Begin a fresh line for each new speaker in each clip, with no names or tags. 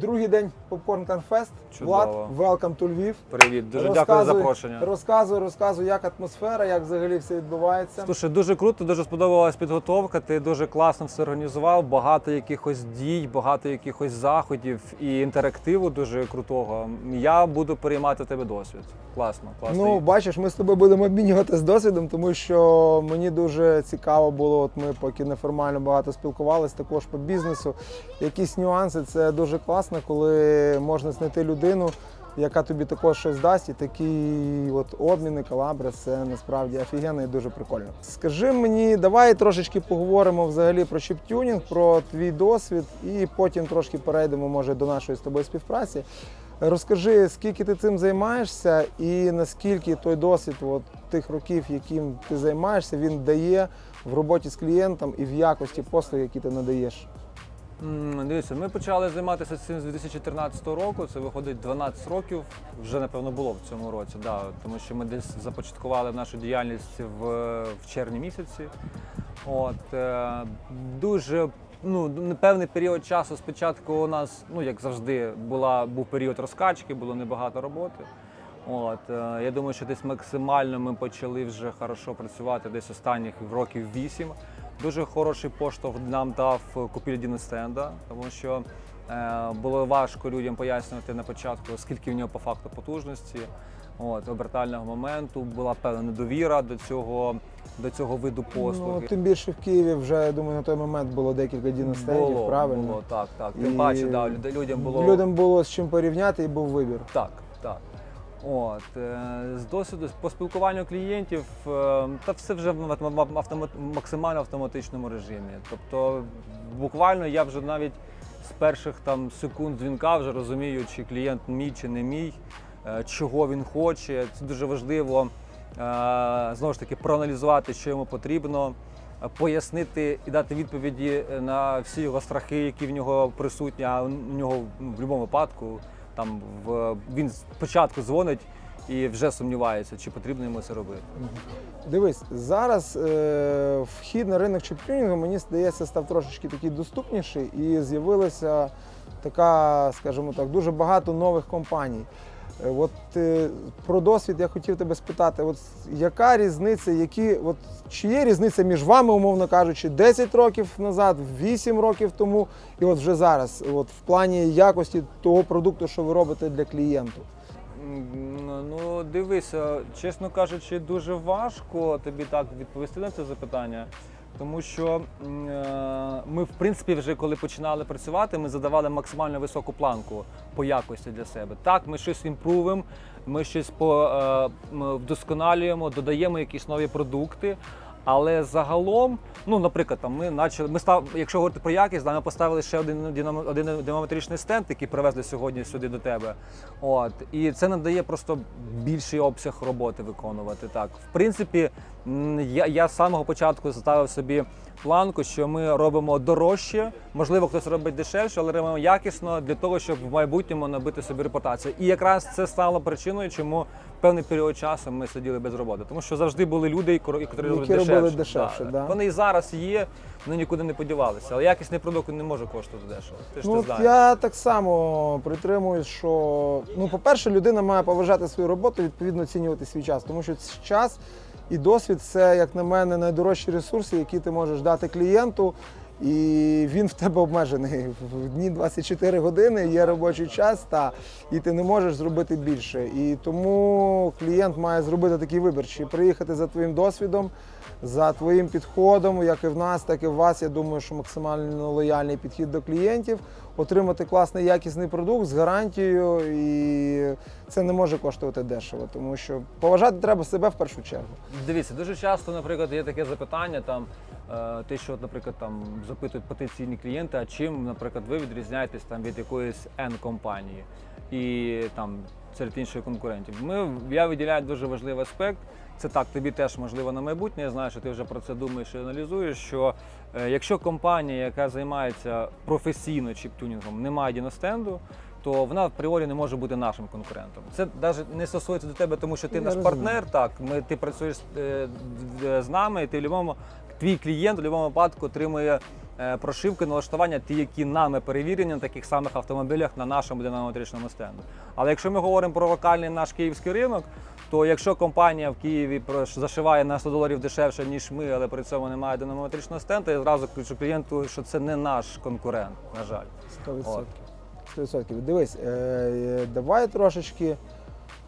Другий день Popcorn.
Чудово.
Влад, welcome to Львів.
Привіт, дуже дякую за запрошення.
Розказуй, розказуй, як атмосфера, як взагалі все відбувається.
Слушай, дуже круто, дуже сподобалась підготовка. Ти дуже класно все організував. Багато якихось дій, багато якихось заходів і інтерактиву дуже крутого. Я буду переймати тебе досвід. Класно, класно.
Ну, бачиш, ми з тобою будемо обмінюватися досвідом, тому що мені дуже цікаво було. От ми поки неформально багато спілкувалися, також по бізнесу. Якісь нюанси це дуже класно, коли можна знайти людину, яка тобі також щось дасть, і такі от обміни, колабри, це насправді офігенно і дуже прикольно. Скажи мені, давай трошечки поговоримо взагалі про чіптюнінг, про твій досвід, і потім трошки перейдемо, може, до нашої з тобою співпраці. Розкажи, скільки ти цим займаєшся, і наскільки той досвід от, тих років, яким ти займаєшся, він дає в роботі з клієнтом і в якості послуг, які ти надаєш.
Дивіться, ми почали займатися цим з 2014 року. Це виходить 12 років. Вже напевно було в цьому році, да, тому що ми десь започаткували нашу діяльність в, в червні місяці. От е, дуже ну певний період часу. Спочатку у нас, ну як завжди, була був період розкачки, було небагато роботи. От е, я думаю, що десь максимально ми почали вже хорошо працювати десь останніх років вісім. Дуже хороший поштовх нам дав купіль Дінестенда, тому що е, було важко людям пояснювати на початку, скільки в нього по факту потужності. От, обертального моменту була певна недовіра до цього, до цього виду послуги.
Ну, тим більше в Києві вже, я думаю, на той момент було декілька дінастеїв,
було,
правильно?
було, так, так. Тим
І
паче, да, люд- людям було
Людям було з чим порівняти і був вибір.
Так, так. От, е, з досвіду по спілкуванню клієнтів, е, та все вже в автома- автома- максимально автоматичному режимі. Тобто, буквально я вже навіть з перших там секунд дзвінка вже розумію, чи клієнт мій чи не мій, е, чого він хоче. Це дуже важливо знову ж таки проаналізувати, що йому потрібно. Пояснити і дати відповіді на всі його страхи, які в нього присутні, а у нього в будь-якому випадку там в він спочатку дзвонить і вже сумнівається, чи потрібно йому це робити.
Дивись, зараз е, вхід на ринок чіптюнінгу, мені здається, став трошечки такий доступніший і з'явилася така, скажімо так, дуже багато нових компаній. Е, От е, про досвід я хотів тебе спитати, от яка різниця, які, от, чи є різниця між вами, умовно кажучи, 10 років назад, 8 років тому, і от вже зараз, от в плані якості того продукту, що ви робите для клієнту?
Ну, дивися, чесно кажучи, дуже важко тобі так відповісти на це запитання. Тому що е, ми, в принципі, вже коли починали працювати, ми задавали максимально високу планку по якості для себе. Так, ми щось імпрувимо, ми щось по, е, вдосконалюємо, додаємо якісь нові продукти. Але загалом, ну, наприклад, там ми начали, ми став, якщо говорити про якість, да, ми поставили ще один, динамо- один динамометричний стенд, який привезли сьогодні сюди до тебе. От, і це надає просто більший обсяг роботи виконувати. Так, в принципі, я, я з самого початку заставив собі планку, що ми робимо дорожче, можливо, хтось робить дешевше, але робимо якісно для того, щоб в майбутньому набити собі репутацію. І якраз це стало причиною, чому певний період часу ми сиділи без роботи. Тому що завжди були люди, які
Які
дешевше.
робили дешевше, да.
Вони і зараз є, вони нікуди не подівалися. Але якісний продукт не може коштувати дешево. Ти ж
Ну,
ти знаєш.
я так само притримуюсь, що ну, по-перше, людина має поважати свою роботу, відповідно оцінювати свій час, тому що час і досвід це, як на мене, найдорожчі ресурси, які ти можеш дати клієнту. І він в тебе обмежений. В дні 24 години є робочий час, та, і ти не можеш зробити більше. І тому клієнт має зробити такий вибір, чи приїхати за твоїм досвідом, за твоїм підходом, як і в нас, так і в вас. Я думаю, що максимально лояльний підхід до клієнтів, отримати класний якісний продукт з гарантією, і це не може коштувати дешево, тому що поважати треба себе в першу чергу.
Дивіться, дуже часто, наприклад, є таке запитання, там, те, що, наприклад, там запитують потенційні клієнти, а чим, наприклад, ви відрізняєтесь там, від якоїсь N-компанії і там серед інших конкурентів. Ми, я виділяю дуже важливий аспект. Це так, тобі теж можливо на майбутнє. Я знаю, що ти вже про це думаєш і аналізуєш. Що е, якщо компанія, яка займається професійно чіптюнінгом, не має діностенду, то вона апріорі не може бути нашим конкурентом. Це навіть не стосується до тебе, тому що ти
Я
наш
розумію.
партнер. Так, ми ти працюєш е, з- нами, і ти в будь-якому твій клієнт в будь-якому випадку отримує е, прошивки, налаштування, ті, які нами перевірені на таких самих автомобілях на нашому динамометричному стенду. Але якщо ми говоримо про локальний наш київський ринок, то якщо компанія в Києві зашиває на 100 доларів дешевше, ніж ми, але при цьому немає динамометричного стенду, я зразу кажу клієнту, що це не наш конкурент, на жаль.
100%. 100%. Дивись, е, е, давай трошечки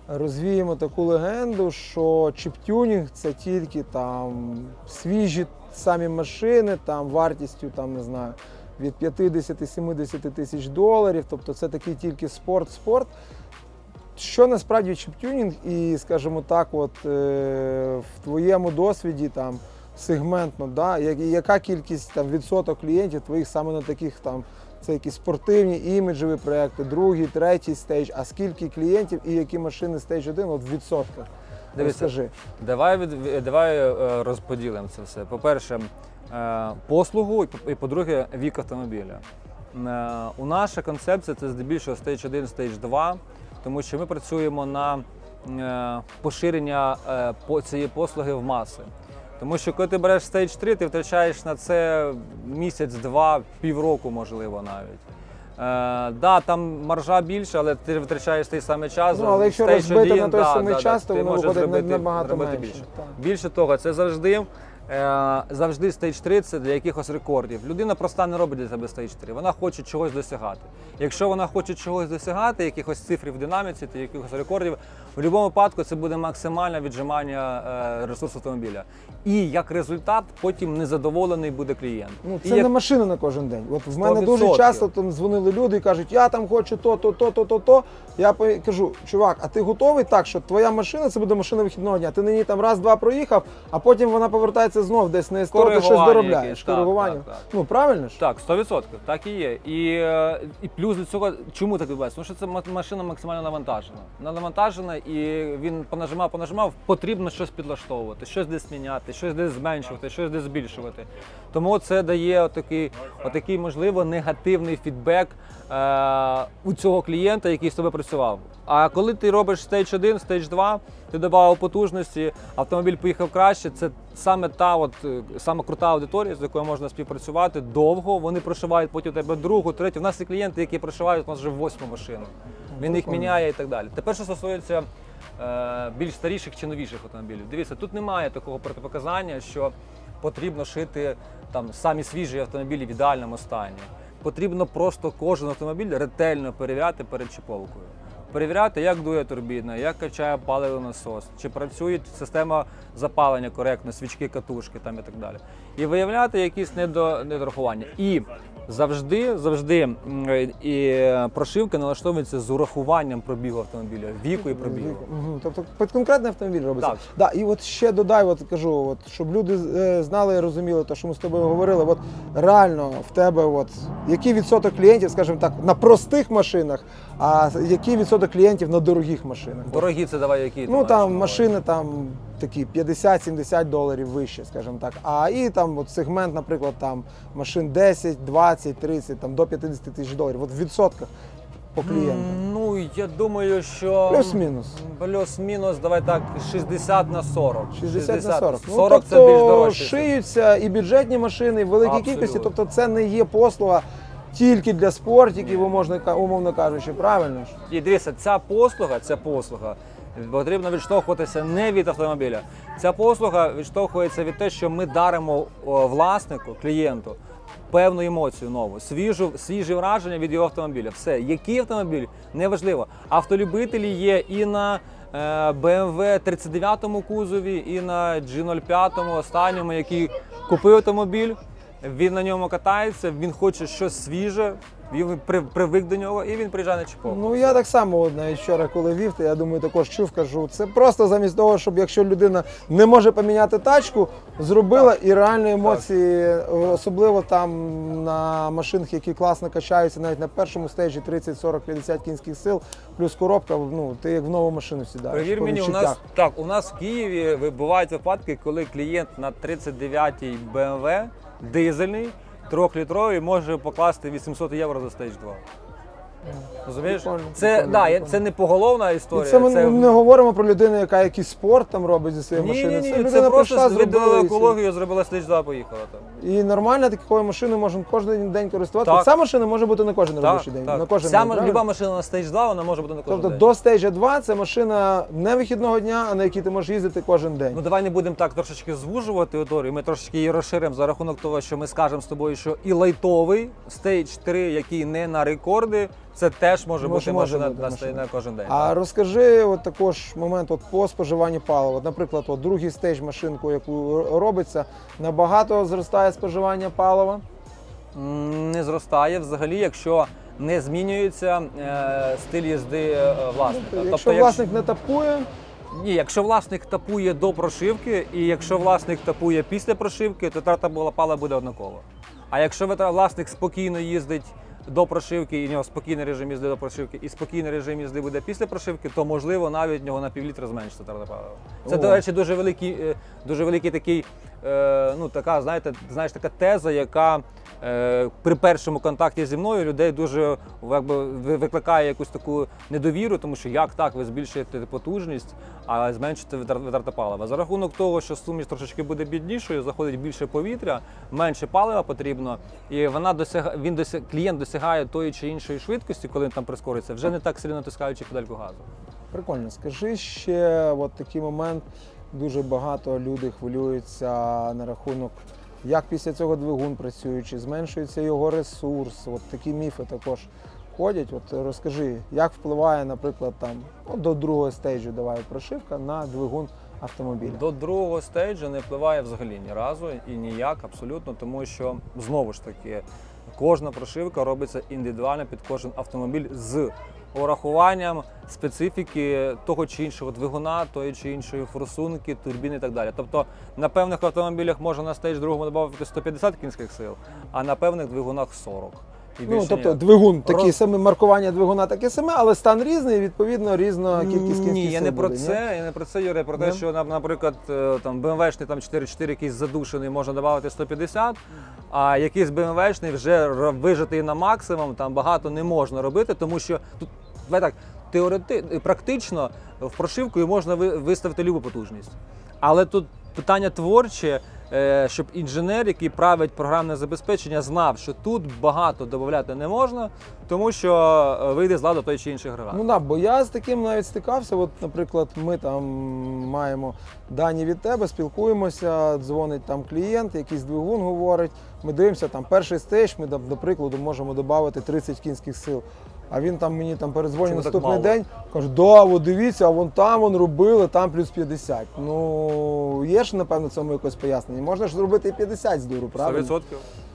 розвіємо таку легенду, що чіптюнінг це тільки там свіжі самі машини, там вартістю там, не знаю, від 50-70 тисяч доларів. Тобто це такий тільки спорт-спорт. Що насправді чіптюнінг і, скажімо так, от е, в твоєму досвіді там сегментно, да, яка кількість там відсоток клієнтів твоїх саме на таких там це якісь спортивні іміджеві проекти, другий, третій стейдж, а скільки клієнтів і які машини стейдж 1 от в відсотках?
Дивіться,
Розкажи.
Давай від, давай е, розподілимо це все. По-перше, е, послугу, і по- і по-друге, вік автомобіля. Е, У наша концепція це здебільшого Stage 1, Stage 2, тому що ми працюємо на е, поширення е, по- цієї послуги в маси. Тому що коли ти береш Stage 3, ти втрачаєш на це місяць, два, півроку, можливо, навіть. Е, да, там маржа більша, але ти втрачаєш той самий час.
Ну, але якщо розбити на той самий час, то
ти
воно
можеш
виходить
зробити-
набагато менше. Так.
Більше того, це завжди. Е, Завжди стейдж 3 це для якихось рекордів. Людина проста не робить для себе стейдж 3. Вона хоче чогось досягати. Якщо вона хоче чогось досягати, якихось цифр в динаміці та якихось рекордів, в будь-якому випадку це буде максимальне віджимання е, ресурсу автомобіля. І як результат, потім незадоволений буде клієнт.
Ну,
І
це
як-
не машина на кожен день. От в мене
100%.
дуже часто там дзвонили люди і кажуть, я там хочу то, то, то, то, то, то. Я кажу, чувак, а ти готовий так, що твоя машина це буде машина вихідного дня. Ти на ній там раз-два проїхав, а потім вона повертається знов десь на СТО, ти щось доробляєш.
так,
Коригування.
так, так.
Ну правильно ж?
Так, 100%, так і є. І, е, і плюс до цього, чому так відбувається? Тому що це ма- машина максимально навантажена. Вона навантажена, і він понажимав, понажимав, потрібно щось підлаштовувати, щось десь міняти, щось десь зменшувати, щось десь збільшувати. Тому це дає отакий, отакий можливо, негативний фідбек е, у цього клієнта, який з тобою працював. А коли ти робиш стейдж 1, стейдж 2, ти додав потужності, автомобіль поїхав краще. Це саме та от е, саме крута аудиторія, з якою можна співпрацювати довго. Вони прошивають потім тебе другу, третю. У нас є клієнти, які прошивають у нас вже восьму машину. Він їх міняє і так далі. Тепер, що стосується е, більш старіших чи новіших автомобілів. Дивіться, тут немає такого протипоказання, що потрібно шити там самі свіжі автомобілі в ідеальному стані. Потрібно просто кожен автомобіль ретельно перевіряти перед чіповкою. Перевіряти, як дує турбіна, як качає паливний насос, чи працює система запалення коректно, свічки, катушки там і так далі. І виявляти якісь недо, недорахування. І завжди, завжди і е, прошивка налаштовується з урахуванням пробігу автомобіля, віку і пробігу.
Мгм. Тобто під конкретний автомобіль робиться.
Так.
Да, і от ще додай, от кажу, от, щоб люди е, знали і розуміли те, що ми з тобою говорили. От реально в тебе, от, який відсоток клієнтів, скажімо так, на простих машинах, а який відсоток клієнтів на дорогих машинах?
Дорогі це давай які.
Ну там машини там такі 50-70 доларів вище, скажімо так. А і там от сегмент, наприклад, там машин 10, 20, 30, там до 50 тисяч доларів. От в відсотках по клієнтам.
Ну, я думаю, що.
Плюс-мінус.
Плюс-мінус, давай так, 60 на 40.
60 на 40.
40
ну,
це
тобто,
більш дорожче.
шиються і бюджетні машини, і в великій
Абсолютно.
кількості. Тобто це не є послуга тільки для спортиків, можна умовно кажучи, правильно ж?
І дивіться, ця послуга, ця послуга потрібно відштовхуватися не від автомобіля. Ця послуга відштовхується від те, що ми даримо власнику, клієнту. Певну емоцію нову, свіжу, свіжі враження від його автомобіля. Все, який автомобіль, неважливо. Автолюбителі є і на BMW 39 кузові, і на G05 останньому, який купив автомобіль, він на ньому катається, він хоче щось свіже, він при- привик до нього і він приїжджає на чіпок.
Ну я так само навіть вчора, коли вів, то я думаю, також чув, кажу. Це просто замість того, щоб якщо людина не може поміняти тачку, зробила і реальні емоції, особливо там на машинах, які класно качаються, навіть на першому стежі 30, 40, 50 кінських сил, плюс коробка, ну ти як в нову машину сідаєш.
Повір мені, у нас так, у нас в Києві ви- бувають випадки, коли клієнт на 39-й BMW дизельний, трьохлітровий може покласти 800 євро за стейдж 2. Розумієш?
Прикольно,
Це,
прикольно,
да, я-
прикольно.
це не поголовна
І
історія.
це ми не говоримо про людину, яка якийсь спорт там робить зі своєї
Ні,
машини.
ні,
це
ні,
людина
це
прийшла,
просто
зробила
зробила
і все.
екологію, зробила слідч 2 поїхала там.
І нормально такою машиною можна кожен день користуватися.
Так.
Ця машина може бути на кожен робочий день.
так.
На кожен
Вся
день,
ма-
правильно?
люба машина на стейдж 2, вона може бути на кожен
Тобто
день.
до стейджа 2 це машина не вихідного дня, а на якій ти можеш їздити кожен день.
Ну давай не будемо так трошечки звужувати аудиторію. Ми трошечки її розширимо за рахунок того, що ми скажемо з тобою, що і лайтовий стейдж 3, який не на рекорди, це теж може бути
може
машина
бути
на,
машина.
на кожен день.
А
так.
розкажи от також момент от по споживанню палива. От, наприклад, от другий стейдж машинку, яку робиться, набагато зростає споживання палива.
Не зростає взагалі, якщо не змінюється е, стиль їзди е, власника.
Якщо
тобто,
власник не тапує,
Ні, якщо власник тапує до прошивки, і якщо власник тапує після прошивки, то трата була пала буде однакова. А якщо власник спокійно їздить до прошивки, і в нього спокійний режим їзди до прошивки, і спокійний режим їзди буде після прошивки, то можливо навіть в нього на півлітра зменшиться трата палива. Це, до речі, дуже великий, е, дуже великий такий, е, ну така, знаєте, знаєш, така теза, яка при першому контакті зі мною людей дуже якби, ви- викликає якусь таку недовіру, тому що як так ви збільшуєте потужність, а зменшите витра- витрати палива. За рахунок того, що суміш трошечки буде біднішою, заходить більше повітря, менше палива потрібно, і вона досяга, він досяг, клієнт досягає тої чи іншої швидкості, коли він там прискориться, вже не так сильно натискаючи педальку газу.
Прикольно. Скажи ще от такий момент. Дуже багато людей хвилюються на рахунок, як після цього двигун працює, чи зменшується його ресурс. От такі міфи також ходять. От розкажи, як впливає, наприклад, там ну, до другого стейджу давай прошивка на двигун автомобіля.
До другого стейджу не впливає взагалі ні разу і ніяк абсолютно, тому що знову ж таки кожна прошивка робиться індивідуально під кожен автомобіль з урахуванням специфіки того чи іншого двигуна, тої чи іншої форсунки, турбіни і так далі. Тобто на певних автомобілях можна на стейдж другому додати 150 кінських сил, а на певних двигунах 40. І
Ну, тобто
ніяк.
двигун такий
Роз-
самий, маркування двигуна таке саме, але стан різний, і відповідно різна кількість кінських
Ні, я не про
буде, ні?
це, я не про це, Юрій, про те,
Ні?
що наприклад, е, там BMW-шний там 4.4 якийсь задушений можна додати 150, а якийсь BMW-шний вже вижатий на максимум, там багато не можна робити, тому що тут давай так, теорети... практично в прошивку можна ви- виставити любу потужність. Але тут питання творче, щоб інженер, який править програмне забезпечення, знав, що тут багато додати не можна, тому що е, вийде з ладу той чи інший агрегат.
Ну так, бо я з таким навіть стикався. От, наприклад, ми там маємо дані від тебе, спілкуємося, дзвонить там клієнт, якийсь двигун говорить. Ми дивимося, там перший стейдж, ми до прикладу можемо додати 30 кінських сил. А він там мені там передзвонив наступний день, каже, да, от дивіться, а вон там вон робили, там плюс 50. Ну, є ж, напевно, цьому якось пояснення. Можна ж зробити і 50 з дуру, правильно?
100%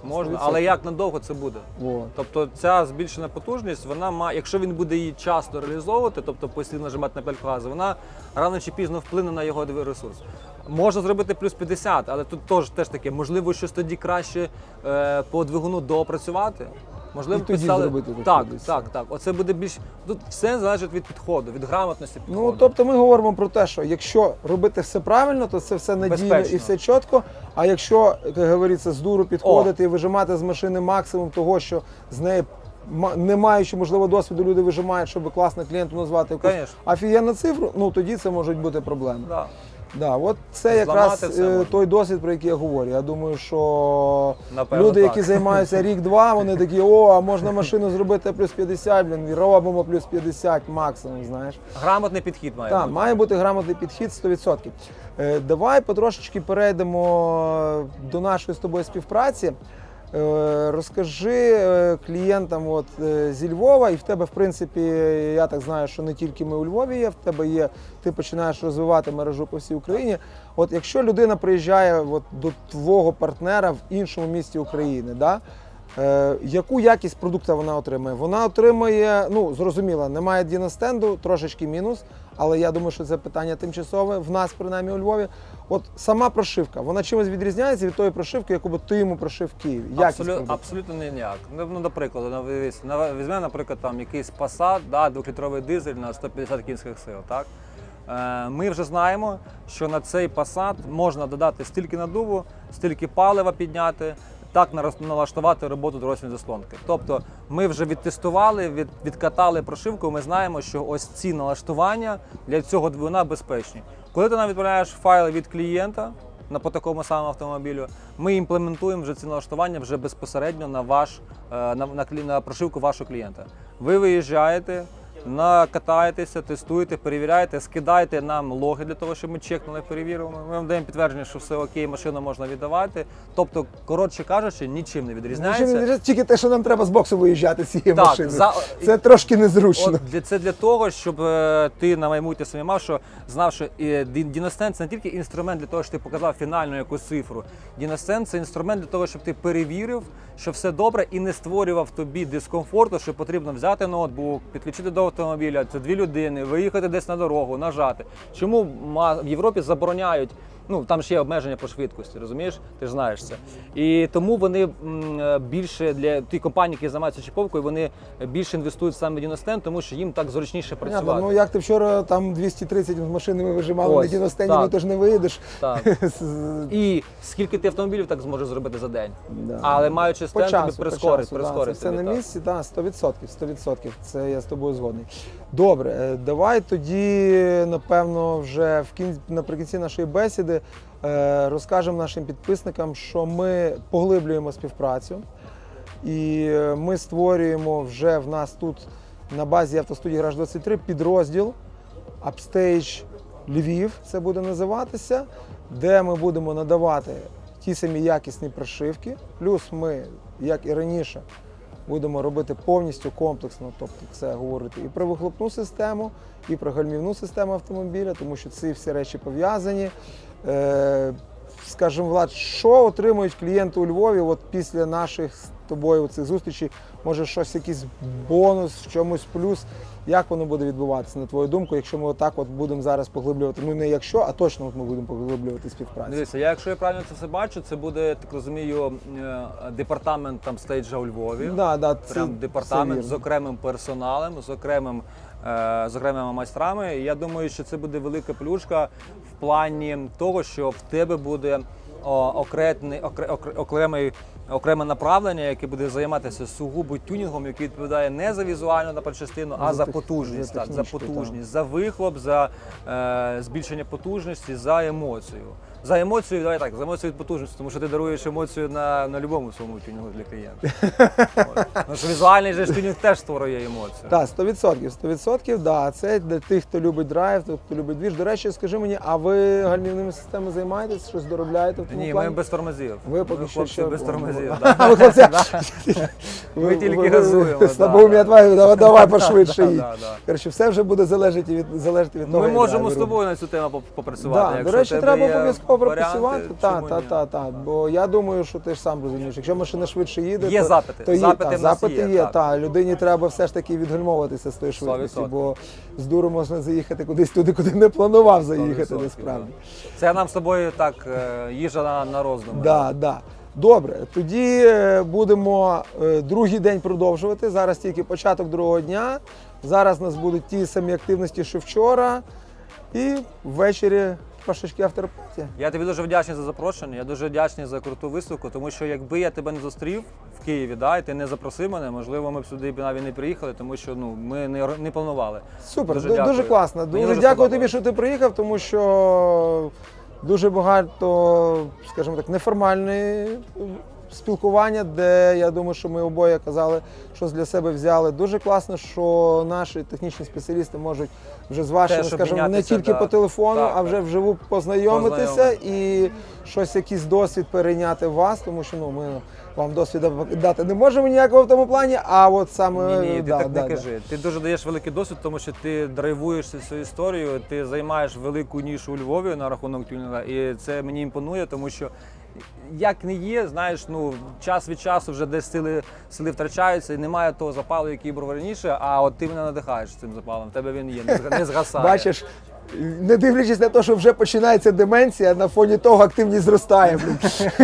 можна,
100%.
але як надовго це буде?
Во.
Тобто ця збільшена потужність, вона має, якщо він буде її часто реалізовувати, тобто постійно нажимати на пельку газу, вона рано чи пізно вплине на його ресурс. Можна зробити плюс 50, але тут теж, теж таке, можливо, щось тоді краще е, по двигуну доопрацювати. Можливо,
І тоді
підстали-
зробити тих
так,
50.
так, так. Оце буде більш. Тут все залежить від підходу, від грамотності підходу.
Ну тобто ми говоримо про те, що якщо робити все правильно, то це все надійно
Безпечно.
і все чітко. А якщо, як говориться, з дуру підходити і вижимати з машини максимум того, що з неї ма- не маючи можливо досвіду, люди вижимають, щоб класно клієнту назвати якусь
Конечно.
офігенну цифру, ну тоді це можуть бути проблеми.
Да.
Да, от це
Зламати
якраз
все
е,
можна.
той досвід, про який я говорю. Я думаю, що
Напевно,
люди,
так.
які займаються рік-два, вони такі, о, а можна машину зробити плюс 50, блін, і робимо плюс 50 максимум, знаєш.
Грамотний підхід має
Так,
бути.
має бути грамотний підхід 100%. Е, давай потрошечки перейдемо до нашої з тобою співпраці. Е, розкажи е, клієнтам от, е, зі Львова, і в тебе, в принципі, я так знаю, що не тільки ми у Львові є, в тебе є, ти починаєш розвивати мережу по всій Україні. От якщо людина приїжджає от, до твого партнера в іншому місті України, да, яку якість продукту вона отримує? Вона отримує, ну зрозуміло, немає діностенду, трошечки мінус, але я думаю, що це питання тимчасове в нас, принаймні у Львові. От сама прошивка, вона чимось відрізняється від тої прошивки, яку би ти йому прошив в Києві. Якість
Абсолютно,
продукту.
абсолютно ніяк. Ну, ну, наприклад, на- візьме, наприклад, там якийсь Passat, да, двохлітровий дизель на 150 кінських сил. Так? Е, Ми вже знаємо, що на цей Passat можна додати стільки надуву, стільки палива підняти, так налаштувати роботу дорослої заслонки. Тобто ми вже відтестували, від, відкатали прошивку. Ми знаємо, що ось ці налаштування для цього двигуна безпечні. Коли ти нам відправляєш файли від клієнта на по такому самому автомобілю, ми імплементуємо вже ці налаштування вже безпосередньо на ваш е, на, на, на прошивку вашого клієнта. Ви виїжджаєте. Накатаєтеся, тестуєте, перевіряєте, скидаєте нам логи для того, щоб ми чекнули, перевірили. Ми вам даємо підтвердження, що все окей, машину можна віддавати. Тобто, коротше кажучи, нічим не відрізняється.
Нічим не відрізняється, Тільки те, що нам треба з боксу виїжджати з цієї
Так,
машини.
за-
Це трошки незручно.
От для це для того, щоб е, ти на майбутнє собі мав, що знав, що е, Ді- Діностен це не тільки інструмент для того, щоб ти показав фінальну якусь цифру. Діностен це інструмент для того, щоб ти перевірив, що все добре, і не створював тобі дискомфорту, що потрібно взяти ноутбук, підключити до автомобіля. Це дві людини, виїхати десь на дорогу, нажати. Чому в Європі забороняють? Ну там ж є обмеження по швидкості, розумієш? Ти ж знаєш це. І тому вони більше для ті компанії, які займаються чіповкою, вони більше інвестують саме в Діностен, тому що їм так зручніше
Понятно,
працювати.
ну як ти вчора там 230 з машинами вижимали
Ось,
на діностені,
так.
ну ти ж не виїдеш.
Так. І скільки ти автомобілів так зможеш зробити за день?
Да.
Але маючи стенд, тобі прискорить,
да. Це все на місці, так, 100%, 100%. Це я з тобою згодний. Добре, е, давай тоді, напевно, вже в кін... наприкінці нашої бесіди е, розкажемо нашим підписникам, що ми поглиблюємо співпрацю. І е, ми створюємо вже в нас тут на базі автостудії Гараж 23 підрозділ Upstage Львів, це буде називатися, де ми будемо надавати ті самі якісні прошивки. Плюс ми, як і раніше, будемо робити повністю комплексно, тобто це говорити і про вихлопну систему, і про гальмівну систему автомобіля, тому що ці всі речі пов'язані. Е, скажімо, Влад, що отримують клієнти у Львові от після наших з тобою цих зустрічей? Може, щось якийсь бонус, в чомусь плюс? Як воно буде відбуватися, на твою думку, якщо ми отак от будемо зараз поглиблювати? Ну не якщо, а точно от ми будемо поглиблювати співпрацю.
Дивіться, я якщо я правильно це все бачу, це буде, так розумію, е, департамент там стейджа у Львові.
Да, да, це,
Прям
це
департамент з окремим персоналем, з окремим з окремими майстрами. І я думаю, що це буде велика плюшка в плані того, що в тебе буде о, окретний, окре, окре- окремий. Окреме направлення, яке буде займатися сугубо тюнінгом, який відповідає не за візуальну наприклад, а
За
за потужність,
за
так, за потужність, за вихлоп, за е, збільшення потужності, за емоцію. За емоцію, давай так, за емоцію від потужності, тому що ти даруєш емоцію на, на будь-якому своєму тюнінгу для клієнта. Тому що візуальний же тюнінг теж створює емоцію.
Так, 100%, 100%, да. Це для тих, хто любить драйв, хто любить двіж. До речі, скажи мені, а ви гальмівними системами займаєтесь? Щось доробляєте в тому
Ні,
плані?
ми без тормозів.
Ви поки що ще-
без тормозів. Да. Ми тільки газуємо.
Слабо,
да,
давай, пошвидше їдь. Коротше, все вже буде залежати від, того.
Ми можемо з тобою на цю тему попрацювати.
До речі, треба обов'язково пропрацювати. Так, так, так, так. Бо я думаю, що ти ж сам розумієш. Якщо машина швидше їде,
Є
то,
запити.
то є,
Запити
та, запити
є,
є.
так.
Та, людині треба все ж таки відгальмовуватися з тої швидкості, бо з дуру можна заїхати кудись туди, куди не планував заїхати насправді.
Це нам з тобою так е, їжа на, на роздуми.
Да, да. Добре, тоді е, будемо е, другий день продовжувати. Зараз тільки початок другого дня. Зараз у нас будуть ті самі активності, що вчора. І ввечері пашечки авторпаті.
Я тобі дуже вдячний за запрошення. Я дуже вдячний за круту виставку, тому що якби я тебе не зустрів в Києві, да, і ти не запросив мене, можливо, ми б сюди навіть не приїхали, тому що ну ми не, не планували.
Супер,
Дуже
дуже, дуже, класно.
Мені
Дуже, дякую тобі, що ти приїхав, тому що дуже багато, скажімо так, неформальної спілкування, де я думаю, що ми обоє казали, щось для себе взяли. Дуже класно, що наші технічні спеціалісти можуть вже з вашими,
Теж
скажімо, не тільки
да.
по телефону,
Так,
а вже
так.
вживу познайомитися
Познайомитися.
і щось, якийсь досвід перейняти вас, тому що ну, ми вам досвіду дати не можемо ніякого в тому плані, а от саме
Ні, ні, ти
да,
так
да,
не кажи. Ти дуже даєш великий досвід, тому що ти драйвуєшся цю історію, ти займаєш велику нішу у Львові на рахунок тюнінга, і це мені імпонує, тому що як не є, знаєш, ну час від часу вже десь сили, сили втрачаються, і немає того запалу, який був раніше. А от ти мене надихаєш цим запалом. В тебе він є, не згасає.
Бачиш, не дивлячись на те, що вже починається деменція, на фоні того активність зростає.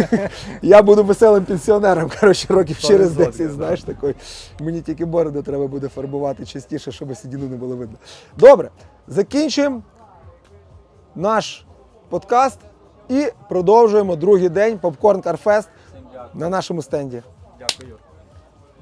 Я буду веселим пенсіонером, коротше, років через
відсотків,
10, знаєш, такий. Мені тільки бороду треба буде фарбувати частіше, щоб сидіну не було видно. Добре, закінчуємо наш подкаст і продовжуємо другий день Попкорн Карфест. на нашому стенді.
Дякую.